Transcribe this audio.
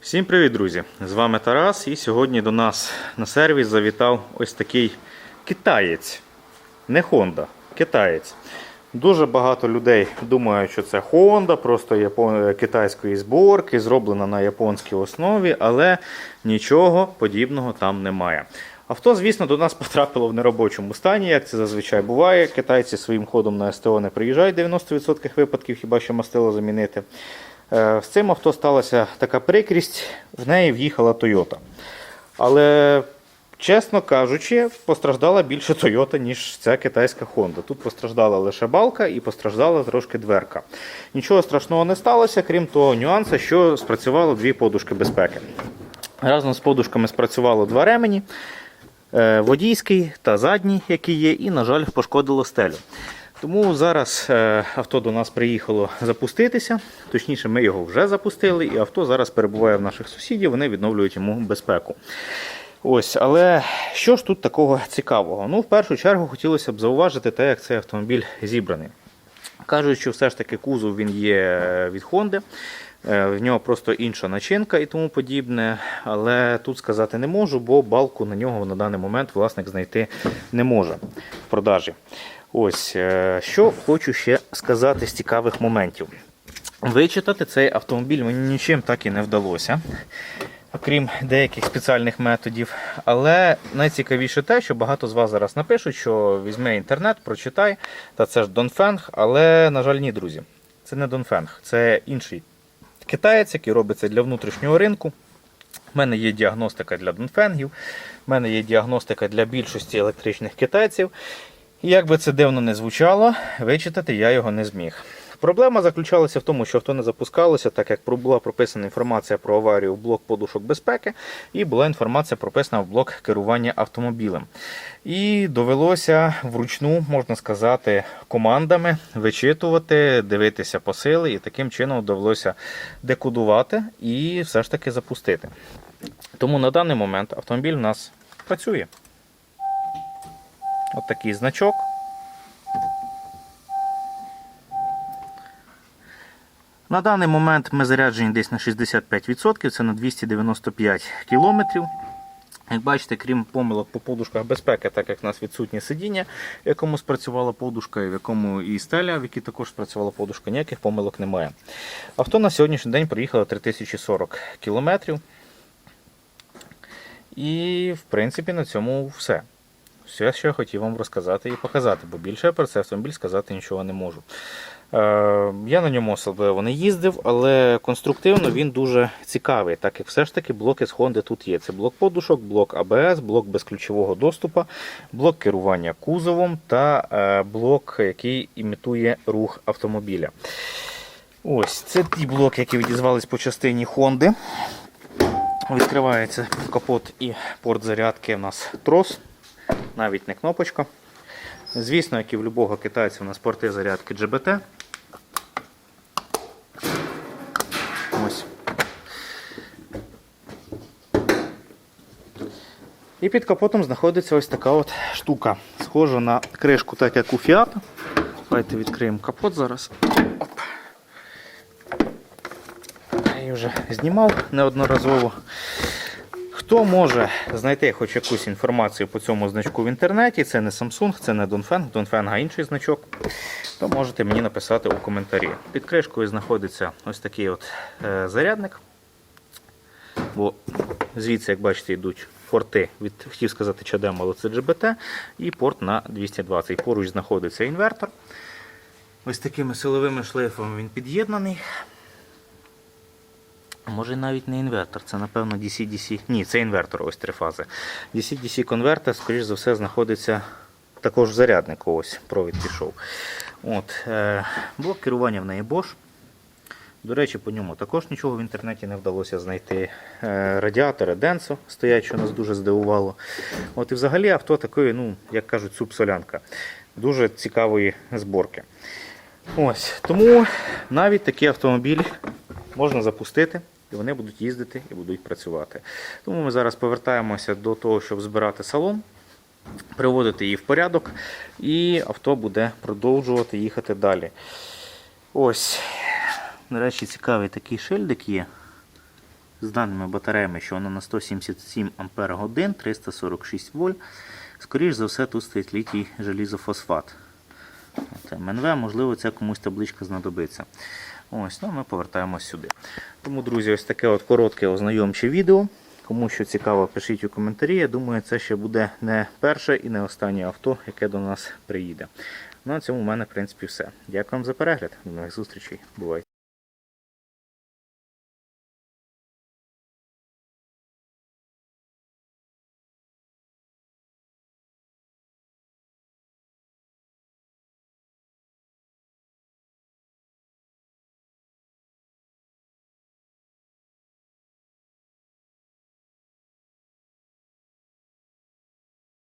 Всім привіт, друзі! З вами Тарас, і сьогодні до нас на сервіс завітав ось такий китаєць. Не Honda, китаєць. Дуже багато людей думають, що це Honda, просто япон... китайської зборки, зроблена на японській основі, але нічого подібного там немає. Авто, звісно, до нас потрапило в неробочому стані, як це зазвичай буває. Китайці своїм ходом на СТО не приїжджають 90% випадків, хіба що мастило замінити. Е, З цим авто сталася така прикрість, в неї в'їхала Toyota. Але, чесно кажучи, постраждала більше Toyota, ніж ця китайська Honda. Тут постраждала лише балка і постраждала трошки дверка. Нічого страшного не сталося, крім того нюансу, що спрацювало дві подушки безпеки. Разом з подушками спрацювало два ремені. е, Водійський та задній, який є, і, на жаль, пошкодило стелю. Тому зараз е, авто до нас приїхало запуститися. Точніше, ми його вже запустили, і авто зараз перебуває в наших сусідів, вони відновлюють йому безпеку. Ось, але що ж тут такого цікавого? Ну, в першу чергу хотілося б зауважити те, як цей автомобіль зібраний. Кажуть, що все ж таки кузов він є від Honda. Е, В нього просто інша начинка і тому подібне, але тут сказати не можу, бо балку на нього на даний момент власник знайти не може в продажі. Ось е, що хочу ще сказати з цікавих моментів. Вичитати цей автомобіль мені нічим так і не вдалося, окрім деяких спеціальних методів. Але найцікавіше те, що багато з вас зараз напишуть, що візьми інтернет, прочитай, та це ж Донфенг. Але, на жаль, ні, друзі, це не Донфенг, це інший китаєць, який робиться для внутрішнього ринку. У мене є діагностика для Донфенгів, в мене є діагностика для більшості електричних китайців. Як би це дивно не звучало, вичитати я його не зміг. Проблема заключалася в тому, що авто не запускалося, так як була прописана інформація про аварію в блок подушок безпеки, і була інформація прописана в блок керування автомобілем. І довелося вручну, можна сказати, командами вичитувати, дивитися посили, і таким чином довелося декодувати і все ж таки запустити. Тому на даний момент автомобіль у нас працює. От такий значок. На даний момент ми заряджені десь на 65%, це на 295 км. Як бачите, крім помилок по подушках безпеки, так як в нас відсутнє сидіння, в якому спрацювала подушка, в якому і стеля, в якій також спрацювала подушка, ніяких помилок немає. Авто на сьогоднішній день проїхало 3040 км. І, в принципі, на цьому все. Все, що я хотів вам розказати і показати, бо більше я про цей автомобіль сказати нічого не можу. Е, я на ньому особливо не їздив, але конструктивно він дуже цікавий, так як все ж таки блоки з Honda тут є. Це блок подушок, блок АБС, блок безключового доступу, блок керування кузовом та е, блок, який імітує рух автомобіля. Ось це ті блоки, які відізвались по частині Honda. Відкривається капот і порт зарядки у нас трос, навіть не кнопочка. Звісно, як і в будь-якого китайця, у нас порти зарядки GBT. Ось. І під капотом знаходиться ось така от штука. Схожа на кришку, так як у Fiat. Давайте відкриємо капот зараз. Оп. Я її вже знімав неодноразово. Хто може знайти хоч якусь інформацію по цьому значку в інтернеті, це не Samsung, це не Dongfeng, Dongfeng інший значок, то можете мені написати у коментарі. Під кришкою знаходиться ось такий от е, зарядник. Бо звідси, як бачите, йдуть порти від, хотів сказати, чадем, але це GBT, і порт на 220. Поруч знаходиться інвертор. Ось такими силовими шлейфами він під'єднаний. Може навіть не інвертор, це напевно DC-DC. Ні, це інвертор, ось три фази. DC-DC конвертер, скоріш за все, знаходиться також в заряднику. Ось провід пішов. От, е, блок керування в неї Bosch. До речі, по ньому також нічого в інтернеті не вдалося знайти. Е, радіатори Denso стоять, що нас дуже здивувало. От І взагалі авто такої, ну, як кажуть, субсолянка. Дуже цікавої зборки. Ось, Тому навіть такий автомобіль можна запустити, і вони будуть їздити і будуть працювати. Тому ми зараз повертаємося до того, щоб збирати салон, приводити її в порядок, і авто буде продовжувати їхати далі. Ось, речі, цікавий такий шильдик є. з даними батареями, що вона на 177 Ампер годин, 346 вольт. Скоріш за все, тут стоїть літій желізофосфат. МНВ, можливо, ця комусь табличка знадобиться. Ось, ну ми повертаємось сюди. Тому, друзі, ось таке от коротке ознайомче відео. Кому що цікаво, пишіть у коментарі. Я думаю, це ще буде не перше і не останнє авто, яке до нас приїде. Ну, на цьому в мене, в принципі, все. Дякую вам за перегляд. До нових зустрічей. Бувайте.